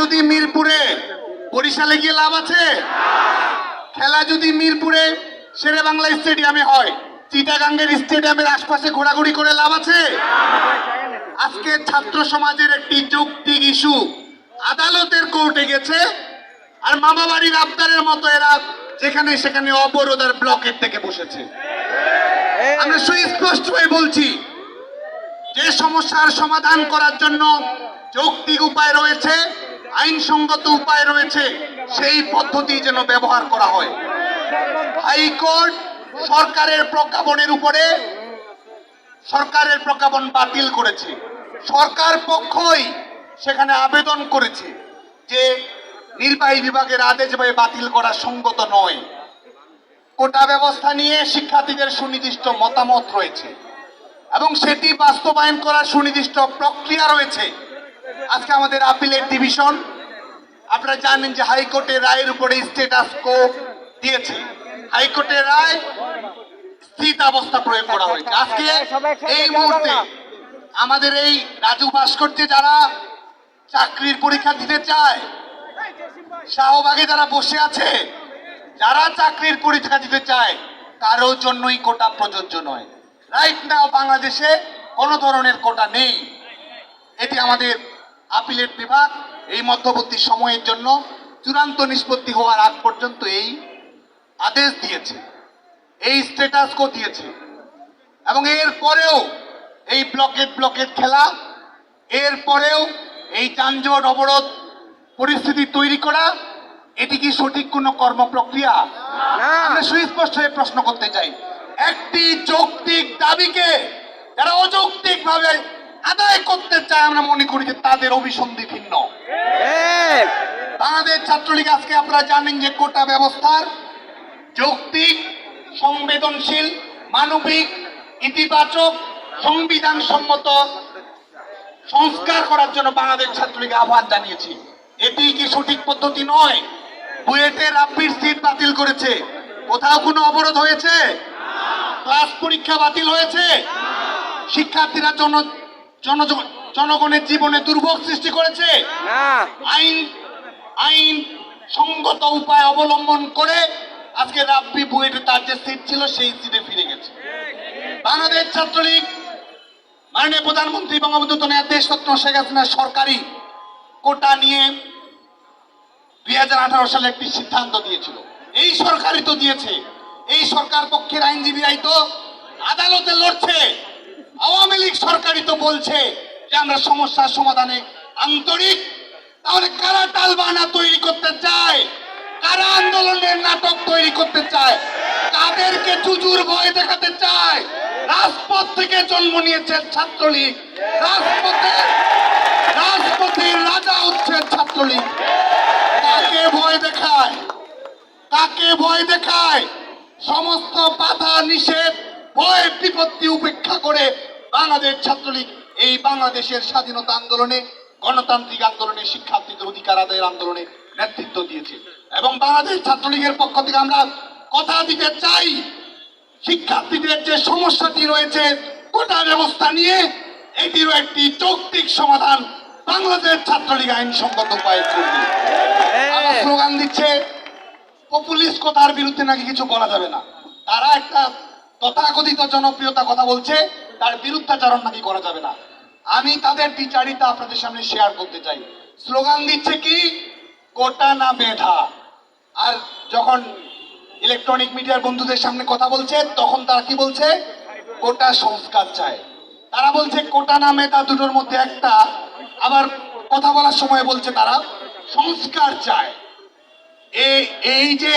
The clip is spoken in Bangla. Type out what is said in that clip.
যদি মিরপুরে বরিশালে গিয়ে লাভ আছে? খেলা যদি মিরপুরে শেরে বাংলা স্টেডিয়ামে হয়, চিটাগাঙ্গের স্টেডিয়ামের আশপাশে ঘোরাঘুরি করে লাভ আছে? আজকে ছাত্র সমাজের একটি যৌক্তিক ইস্যু, আদালতের কোর্টে গেছে, আর মামা বাড়ির আবদারের মতো এরা যেখানে সেখানে অবরোধ আর ব্লকের থেকে বসেছে। আমরা সুস্পষ্ট হয়ে বলছি, যে সমস্যার সমাধান করার জন্য যৌক্তিক উপায় রয়েছে আইনসঙ্গত উপায় রয়েছে, সেই পদ্ধতি যেন ব্যবহার করা হয়। হাইকোর্ট সরকারের প্রজ্ঞাপনের উপরে সরকারের প্রজ্ঞাপন বাতিল করেছে। সরকার পক্ষই সেখানে আবেদন করেছে যে নির্বাহী বিভাগের আদেশ ভাই বাতিল করা সঙ্গত নয়। কোটা ব্যবস্থা নিয়ে শিক্ষার্থীদের সুনির্দিষ্ট মতামত রয়েছে এবং সেটি বাস্তবায়ন করার সুনির্দিষ্ট প্রক্রিয়া রয়েছে। আজকে আমাদের আপিলের ডিভিশন আপনারা জানেন যে হাইকোর্টের রায়ের উপরে স্টেটাস কো দিয়েছে। হাইকোর্টের রায় স্থিত অবস্থা প্রয়োগ করা হয়েছে। আজকে এই মুহূর্তে আমাদের এই রাজু ভাস্কর্যে যারা চাকরির পরীক্ষা দিতে চায়, শাহবাগে যারা বসে আছে, যারা চাকরির পরীক্ষা দিতে চায় কারোর জন্যই কোটা প্রযোজ্য নয়। রাইট নাও বাংলাদেশে কোনো ধরনের কোটা নেই। এটি আমাদের আপিলেট বিভাগ এই মধ্যবর্তী সময়ের জন্য চূড়ান্ত নিষ্পত্তি হওয়ার আগ পর্যন্ত এই আদেশ দিয়েছে এই স্ট্যাটাস কো দিয়েছে। এবং এর পরেও এই ব্লকেট ব্লকেট খেলা এর পরেও এই যানজট অবরোধ পরিস্থিতি তৈরি করা এটি কি সঠিক কোনো কর্মপ্রক্রিয়া আমরা সুস্পষ্ট হয়ে প্রশ্ন করতে চাই একটি যৌক্তিক দাবিকে যারা অযৌক্তিক ভাবে আদায় করতে চায় আমরা মনে করি যে তাদের অভিসন্ধি ভিন্ন। বাংলাদেশ ছাত্রলীগ আজকে আপনারা জানেন যে কোটা ব্যবস্থার যৌক্তিক সংবেদনশীল মানবিক ইতিবাচক সংবিধান সম্মত সংস্কার করার জন্য বাংলাদেশ ছাত্রলীগ আহ্বান জানিয়েছি। এটি কি সঠিক পদ্ধতি নয়? বুয়েটে রাব্বির সিট বাতিল করেছে। কোথাও কোনো অবরোধ হয়েছে? ক্লাস পরীক্ষা বাতিল হয়েছে? শিক্ষার্থীরা জন জন- জনগণের জীবনে দুর্ভোগ সৃষ্টি করেছে। আইন আইন সঙ্গত উপায় অবলম্বন করে আজকে রাব্বি বুয়েটে তার যে সিট ছিল সেই সিটে ফিরে গেছে। বাংলাদেশ ছাত্রলীগ মাননীয় প্রধানমন্ত্রী বঙ্গবন্ধু তনয়া দেশরত্ন শেখ হাসিনার সরকারি কোটা নিয়ে দুই হাজার আঠারো সালে একটি সিদ্ধান্ত দিয়েছিল। এই সরকারই তো দিয়েছে। এই সরকার পক্ষের আইনজীবীরাই তো আদালতে লড়ছে। আওয়ামী লীগ সরকারই তো বলছে যে আমরা সমস্যার সমাধানে আন্তরিক। তাহলে কারা টালবানা তৈরি করতে চায়? কারা আন্দোলনের নাটক তৈরি করতে চায়? তাদেরকে চুজুর ভয় দেখাতে চায়? রাজপথ থেকে জন্ম নিয়েছে ছাত্রলীগ। রাজপথে, রাজপথের রাজা হচ্ছে ছাত্রলীগ। কাকে ভয় দেখায়? কাকে ভয় দেখায়? সমস্ত বাধা নিষেধ, ভয় বিপত্তি উপেক্ষা করে বাংলাদেশ ছাত্রলীগ এই বাংলাদেশের স্বাধীনতা আন্দোলনে গণতান্ত্রিক আন্দোলনে শিক্ষার্থীদের অধিকার আদায়ের আন্দোলনে নেতৃত্ব দিয়েছে। এবং বাংলাদেশ ছাত্রলীগের পক্ষ থেকে আমরা কথা দিতে চাই শিক্ষার্থীদের যে সমস্যাটি রয়েছে কোটা ব্যবস্থা নিয়ে এটিরও একটি যৌক্তিক সমাধান বাংলাদেশ ছাত্রলীগ আইনসঙ্গত উপায় করবে। আবার স্লোগান দিচ্ছে পপুলিস্ট কথার বিরুদ্ধে নাকি কিছু বলা যাবে না। তারা একটা তথাকথিত জনপ্রিয়তা কথা বলছে তার বিরুদ্ধাচরণ নাকি করা যাবে না? আমি তাদের বিচারিতা আপনাদের সামনে শেয়ার করতে চাই। স্লোগান দিচ্ছে কি? কোটা না মেধা। আর যখন ইলেকট্রনিক মিডিয়ার বন্ধুদের সামনে কথা বলছে, তখন তারা কি বলছে? কোটা সংস্কার চায়। তারা বলছে, কোটা না মেধা দুটোর মধ্যে একটা। আবার কথা বলার সময় বলছে তারা, সংস্কার চায়। এই যে